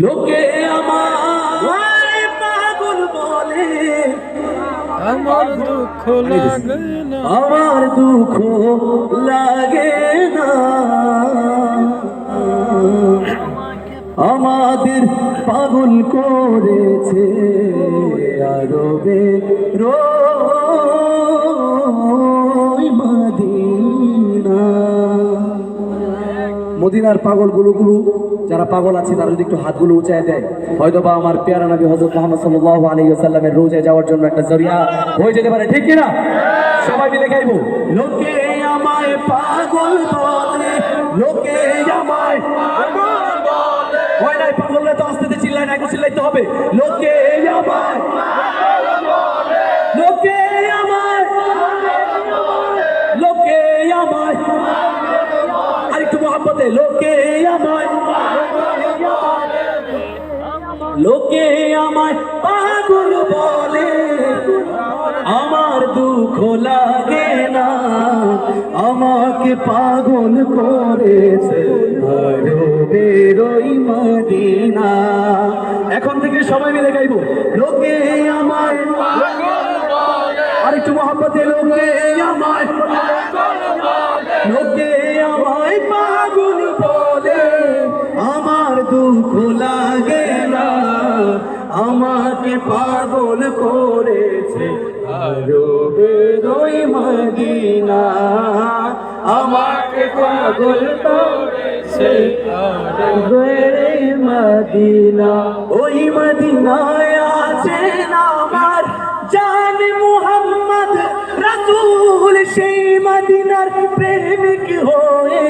লোকে আমার পাগল বলে আমার দুঃখ লাগে না। আমার দুঃখ লাগে না। আমাদের পাগল করেছে আরবে মদিনার পাগলগুলো যারা পাগল আছে তারা যদি একটু হাতগুলো উঁচায় দেয় হয়তো বা আমার পেয়ারা নবী হজরত মোহাম্মদ সাল্লাহ আলী সাল্লামের রোজায় যাওয়ার জন্য একটা জরিয়া হয়ে যেতে পারে ঠিক কিনা? সবাই মিলে গাইবো লোকে আমায় পাগল বলে লোকে আমায় হয় নাই পাগলরা তো আস্তে আস্তে চিল্লায় না একটু চিল্লাইতে হবে। লোকে আমায় লোকে আমায় লোকে আমায় আরেকটু মহাব্বতে লোকে আমায় লোকে আমায় পাগল বলে। আমার দুঃখ লাগে না, আমাকে পাগল করেছে। বেরোই মদিনা। এখন থেকে সবাই মিলে গাইবো, লোকে আমায় আরেকটু মহাব্বতে, লোকে আমায় লোকে আমাকে পাগল করেছে। আরও বেরোই মদিনা, আমাকে পাগল করেছে। আরও বেরোই মদিনা, ওই মদিনায় আছেন আমার জান মুহাম্মদ রাসূল। সেই মদিনার প্রেমিক হয়ে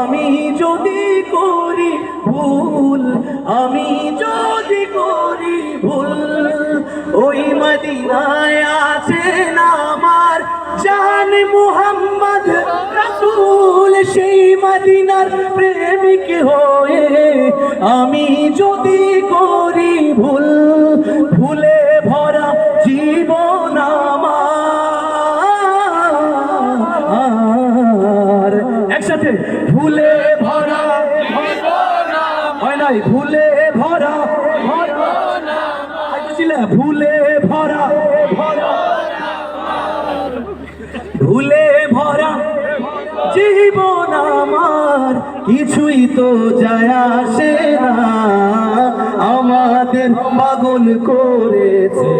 আমি যদি করি ভুল, আমি যদি মদিনায় আছেন আমার জান মুহাম্মদ রাসূল, সেই মদিনার প্রেমিক হয়ে আমি যদি করি ভুল, ভুলে ভরা জীবন আমার। একসাথে, ভুলে ভরা হয় নাই, ভুলে ভরা ভুলে তো যায় আসে না। আমাদের পাগল করেছে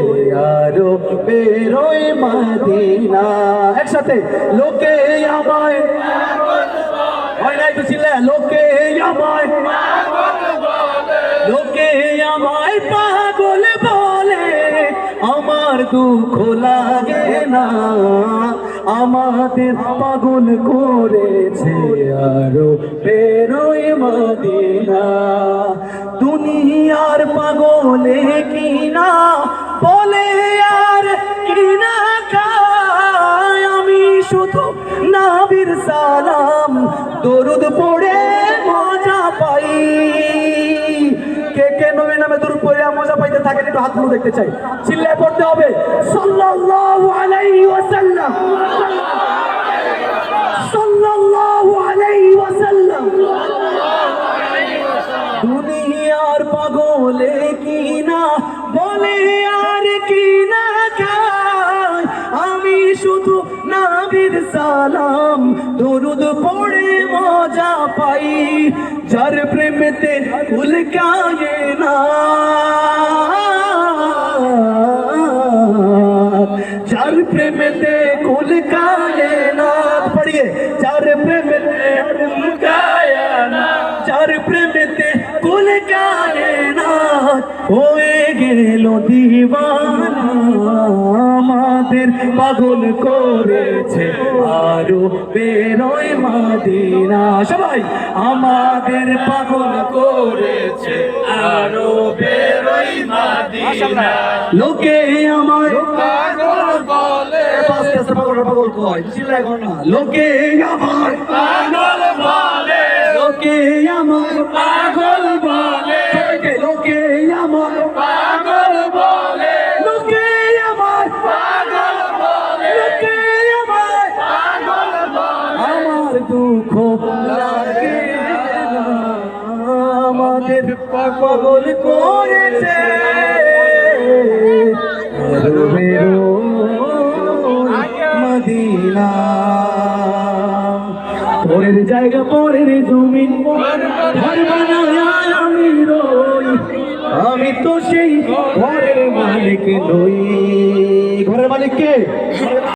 আরও বেরোয় মাদিনা। একসাথে, লোকে আমায় লোকে আমায় লোকে আমায় পাগল বলে। আমার দুঃখ লাগে না। আমাদের পাগল করেছে আরও বেরোয় মদিনা। দুনিয়ার পাগলে কিনা বলে আর কিনা আমি শুধু নাবির সালাম, দরুদ পড়ে মজা পাই। কে কে নামে মজা পাইতে থাকেন একটু হাতগুলো দেখতে চাই। চিল্লায় পড়তে হবে। সাল্লাল্লাহু আলাইহি ওয়াসাল্লাম। সালাম, দরুদ পড়ে মজা পাই, যার প্রেমেতে কুল কায়ে না। যার প্রেমেতে কুল কায়ে না। পড়িয়ে, যার প্রেমেতে কুল কায়ে না। প্রেমেতে কুল কায়ে না। হয়ে গেল দিওয়ানা। আমাদের পাগল করেছে আরও বেরোয় মাদিনা। সবাই আমাদের পাগল করেছে আরও বেরোয় মাদিনা। লোকে আমার পাগল বলে। পাগল পাগল কয় চিল্লায় না। লোকে আমার কবল করেছে। পরের জায়গা পরের জমিন ঘর বানায় আমি রই। আমি তো সেই ঘরের মালিক নই। ঘরের মালিককে